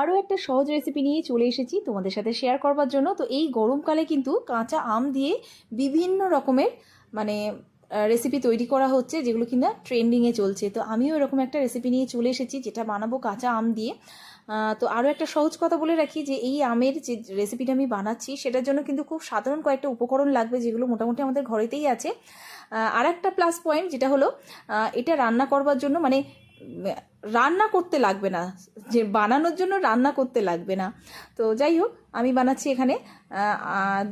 আরও একটা সহজ রেসিপি নিয়ে চলে এসেছি তোমাদের সাথে শেয়ার করবার জন্য। তো এই গরমকালে কিন্তু কাঁচা আম দিয়ে বিভিন্ন রকমের মানে রেসিপি তৈরি করা হচ্ছে, যেগুলো কিনা ট্রেন্ডিংয়ে চলছে। তো আমিও এরকম একটা রেসিপি নিয়ে চলে এসেছি, যেটা বানাবো কাঁচা আম দিয়ে। তো আরও একটা সহজ কথা বলে রাখি যে, এই আমের যে রেসিপিটা আমি বানাচ্ছি, সেটার জন্য কিন্তু খুব সাধারণ কয়েকটা উপকরণ লাগবে, যেগুলো মোটামুটি আমাদের ঘরেতেই আছে। আর একটা প্লাস পয়েন্ট যেটা হলো এটা রান্না করবার জন্য মানে রান্না করতে লাগবে না, যে বানানোর জন্য রান্না করতে লাগবে না। তো যাই হোক, আমি বানাচ্ছি এখানে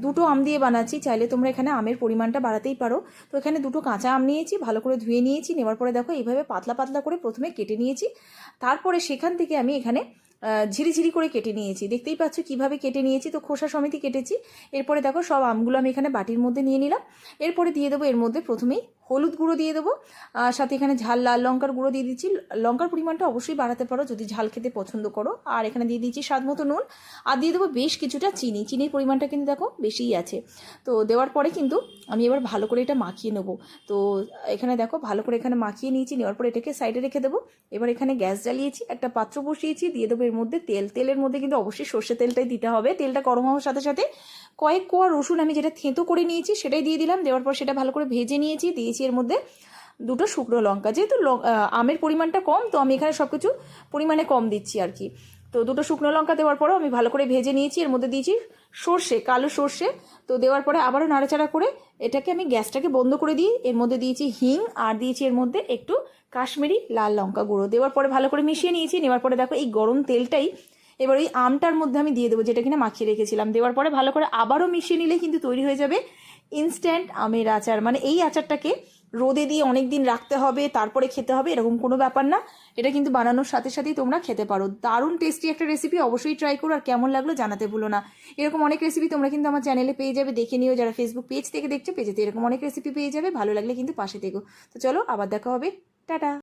দুটো আম দিয়ে বানাচ্ছি, চাইলে তোমরা এখানে আমের পরিমাণটা বাড়াতেই পারো। তো এখানে দুটো কাঁচা আম নিয়েছি, ভালো করে ধুয়ে নিয়েছি, নেওয়ার পরে দেখো এইভাবে পাতলা পাতলা করে প্রথমে কেটে নিয়েছি। তারপরে সেখান থেকে আমি এখানে ঝিরিঝিরি করে কেটে নিয়েছি। দেখতেই পাচ্ছ কীভাবে কেটে নিয়েছি, তো খোসা সমিতি কেটেছি। এরপরে দেখো সব আমগুলো আমি এখানে বাটির মধ্যে নিয়ে নিলাম। এরপরে দিয়ে দেবো এর মধ্যে প্রথমেই হলুদ গুঁড়ো দিয়ে দেবো। আর সাথে এখানে ঝাল, লাল লঙ্কার গুঁড়ো দিয়ে দিচ্ছি। লঙ্কার পরিমাণটা অবশ্যই বাড়াতে পারো যদি ঝাল খেতে পছন্দ করো। আর এখানে দিয়ে দিচ্ছি স্বাদ মতো নুন। আর দিয়ে দেবো বেশ কিছুটা চিনি। চিনির পরিমাণটা কিন্তু দেখো বেশিই আছে। তো দেওয়ার পরে কিন্তু আমি এবার ভালো করে এটা মাখিয়ে নেব। তো এখানে দেখো ভালো করে এখানে মাখিয়ে নিয়েছি। নেওয়ার পরে এটাকে সাইডে রেখে দেবো। এবার এখানে গ্যাস জ্বালিয়েছি। একটা পাত্র বসিয়েছি। দিয়ে দেবো এর মধ্যে তেল। তেলের মধ্যে কিন্তু অবশ্যই সর্ষে তেলটাই দিতে হবে। তেলটা গরম হওয়ার সাথে সাথে কয়েক কোয়া রসুন আমি যেটা থেঁতো করে নিয়েছি সেটাই দিয়ে দিলাম। দেওয়ার পর সেটা ভালো করে ভেজে নিয়েছি। দিয়েছি এর মধ্যে দুটো শুকনো লঙ্কা। যেহেতু আমের পরিমাণটা কম, তো আমি এখানে সব কিছু পরিমাণে কম দিচ্ছি আর কি। তো দুটো শুকনো লঙ্কা দেওয়ার পরেও আমি ভালো করে ভেজে নিয়েছি, এর মধ্যে দিয়েছি সর্ষে, কালো সর্ষে। তো দেওয়ার পরে আবারও নাড়াচাড়া করে এটাকে আমি গ্যাসটাকে বন্ধ করে দিই, এর মধ্যে দিয়েছি হিং আর দিয়েছি এর মধ্যে একটু কাশ্মীরি লাল লঙ্কা গুঁড়ো। দেওয়ার পরে ভালো করে মিশিয়ে নিয়েছি, নেওয়ার পরে দেখো এই গরম তেলটাই এবার ওই আমটার মধ্যে আমি দিয়ে দেবো, যেটা কিনা মাখিয়ে রেখেছিলাম। দেওয়ার পরে ভালো করে আবারও মিশিয়ে নিলে কিন্তু তৈরি হয়ে যাবে ইনস্ট্যান্ট আমের আচার। মানে এই আচারটাকে রোদে দিয়ে অনেক দিন রাখতে হবে, তারপরে খেতে হবে, এরকম কোনো ব্যাপার না। এটা কিন্তু বানানোর সাথে সাথেই তোমরা খেতে পারো। দারুণ টেস্টি একটা রেসিপি অবশ্যই ট্রাই করো, আর কেমন লাগল জানাতে ভুলো না। এরকম অনেক রেসিপি তোমরা কিন্তু আমার চ্যানেলে পেয়ে যাবে, দেখে নিও। যারা ফেসবুক পেজ থেকে দেখছ, পেজেতে এরকম অনেক রেসিপি পেয়ে যাবে। ভালো লাগলে কিন্তু পাশে থেকো। তো চলো, আবার দেখা হবে। টাটা!